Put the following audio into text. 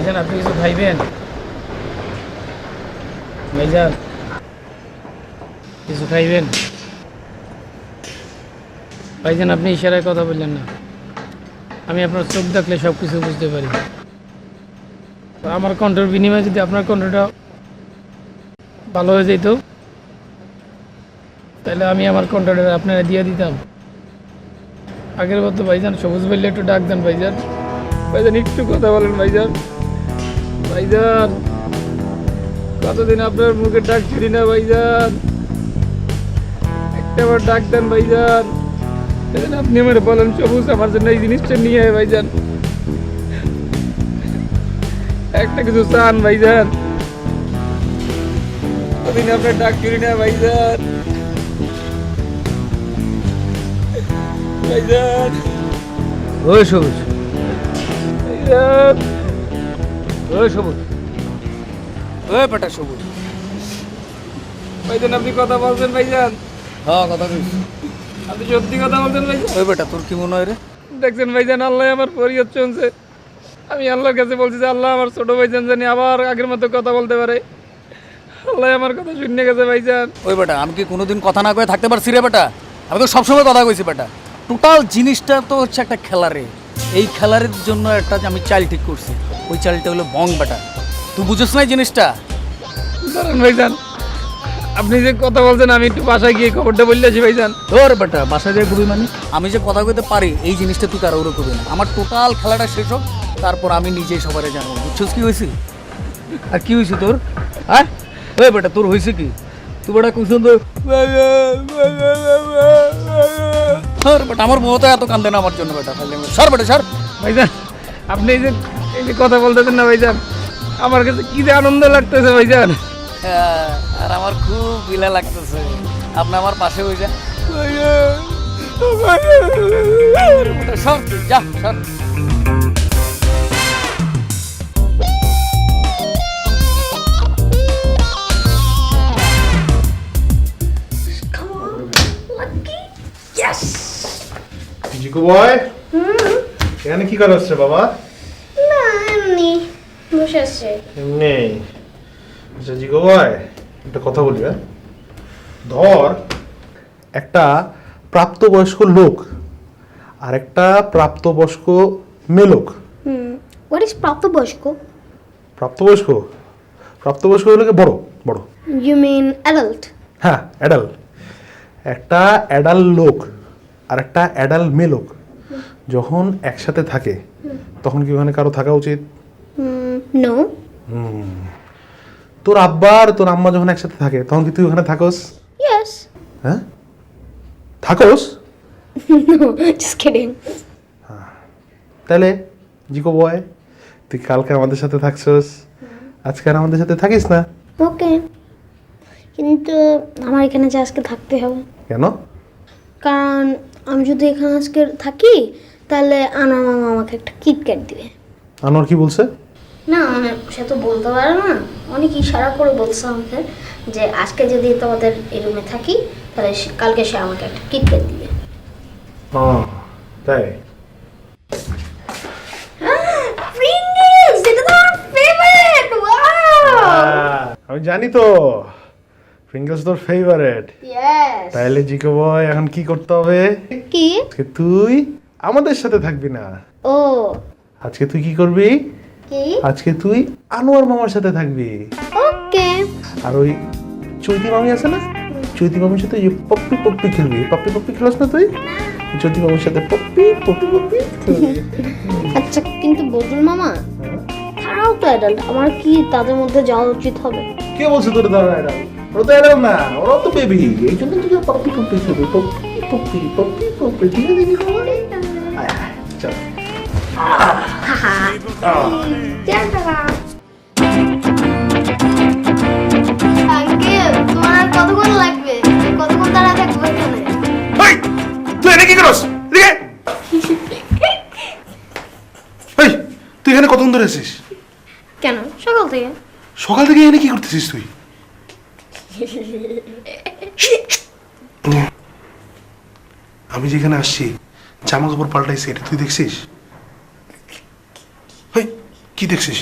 ভাইজান, আপনি কিছু খাইবেন? ভাইজান, কিছু খাইবেন? ভাইজান, আপনি ইশারায় কথা বললেন না। আমি আপনার চোখ দেখলে সব কিছু বুঝতে পারি। আমার কণ্ঠের বিনিময়ে যদি আপনার কণ্ঠটা ভালো হয়ে যেত, তাহলে আমি আমার কণ্ঠটা আপনারা দিয়ে দিতাম। আগের মতো ভাইজান, সবুজ বললে একটু ডাক দেন ভাইজান। ভাইজান, একটু কথা বলেন ভাইজান। ভাইজান। কতদিন আপনার মুখে ডাক ছিলি না ভাইজান? একটা বার ডাক দেন ভাইজান। আপনি আমার বলেন সবুজ আমার জন্য এই জিনিসটা নিয়ে আয় ভাইজান। একটা কিছু চান ভাইজান। কতদিন আপনার ডাক ছিলি না ভাইজান? ভাইজান। ওই সবুজ। ভাইজান। ওই সবুজ। ওই সবুজ। ভাইজান আপনি কথা বলছেন ভাইজান? হ্যাঁ কথা কইছি আপনি সত্যি কথা বলছেন ভাইজান? ওই বেটা তোর কি মনে হয় রে? দেখছেন ভাইজান আল্লাহ আমার ফরিয়ত শুনছে আমি আল্লাহর কাছে বলছি যে আল্লাহ আমার ছোট ভাইজান জানি আবার আগের মতো কথা বলতে পারে। আল্লাহ আমার কথা শুনে গেছে ভাইজান। ওই বেটা আমি কি কোনোদিন কথা না কয়ে থাকতে পারছি রে বেটা? আমি তো সবসময় কথা কইছি বেটা। টোটাল জিনিসটা তো হচ্ছে একটা খেলারে এই খেলারের জন্য একটা আমি চাল ঠিক করছি। ওই চালটা হলো বং বেটা তুই বুঝছ না এই জিনিসটা? দাঁড়ান ভাইজান আপনি যে কথা বলছেন আমি একটু বাসায় গিয়ে খবরটা বললেছি ভাইজান। ওর বেটা বাসায় যায় ঘুরবি মানে। আমি যে কথা কইতে পারি এই জিনিসটা তুই কারও করবি না। আমার টোটাল খেলাটা শেষ হোক তারপর আমি নিজেই সবারে জানব। বুঝছিস কি হয়েছে আর কি হয়েছে তোর? হ্যাঁ? ওই বেটা তোর হয়েছে কি? তুই বেটা খুব সুন্দর বেটা আমার বউ তো এত কান্দে না আমার জন্য বেটা সর বেটা সর। ভাইজান আপনি এই যে এই যে কথা বলতেছেন না ভাইজান আমার কাছে কি যে আনন্দ লাগতেছে ভাইজান। হ্যাঁ, আর আমার খুব গিলা লাগতেছে। আপনি আমার পাশে হয়ে যান। বেটা, সর যা সর। জিকু বয় এখানে কি করা হচ্ছে বাবা? এমনি বসে আছে। এমনি। আচ্ছা জিকু বয় একটা কথা বলি হ্যাঁ? ধর একটা প্রাপ্তবয়স্ক লোক আর একটা প্রাপ্তবয়স্ক মেলোক। হুম হোয়াট ইজ প্রাপ্তবয়স্ক? প্রাপ্তবয়স্ক? প্রাপ্তবয়স্ক হলো কি? বড় বড়। ইউ মিন অ্যাডাল্ট হ্যাঁ অ্যাডাল একটা অ্যাডাল লোক আর একটা অ্যাডাল মেলোক যখন একসাথে থাকে তখন কি ওখানে কারও থাকা উচিত? নো তোর আব্বা আর তোর আম্মা যখন একসাথে থাকে তখন কি তুই ওখানে থাকোস? ইয়েস হ্যাঁ? থাকোস? নো জাস্ট কিডিং তাহলে জিকো বয় তুই কালকে আমাদের সাথে থাকছস। আজকে আর আমাদের সাথে থাকিস না? ওকে কিন্তু আমার এখানে যে আজকে থাকতে হবে। কেন? কারণ আমি যদি এখানে আজকে থাকি তাহলে আনার মামা আমাকে একটা কিটক্যাট দিবে। আনোয়ার কি বলছে? না মানে সে তো বলতে পারে না। অনেক ইশারা করে বলছে আমাকে যে আজকে যদি তোমাদের এই রুমে থাকি তাহলে কালকে সে আমাকে একটা কিটক্যাট দিবে। তাই! আহ, আমি জানি তো প্রিঙ্গলস তোর ফেভারেট! তাইলে জিকো বয় এখন কি করতে হবে? কি? তুই আমাদের সাথে থাকবি না। ও। আজকে তুই কি করবি? কি? আজকে তুই আনোয়ার মামার সাথে থাকবি। ওকে। আর ওই চৈতি মামি আছে না? চৈতি মামির সাথে ওই পপ্পি পপ্পি খেলবি। পপ্পি পপ্পি খেলাস না তুই? চৈতি মামির সাথে পপ্পি পপ্পি পপ্পি খেলবি। আচ্ছা কিন্তু বদুল মামা তারাও তো অ্যাডাল্ট আমার কি তাদের মধ্যে যাওয়া উচিত হবে? কে বলছে তোর দাদা এরা ওরা তো এরকম না ওরা তো বেবি এই জন্য তুই পপ্পি পপ্পি খেলবি। পপ্পি পপ্পি পপ্পি পপ্পি ঠিক আছে চল। তুই এখানে কেন সকাল থেকে এনে কি করতেছিস তুই আমি যেখানে আসছি, জামা কাপড় পাল্টাইছি, এটা তুই দেখছিস? হেই, কি দেখছিস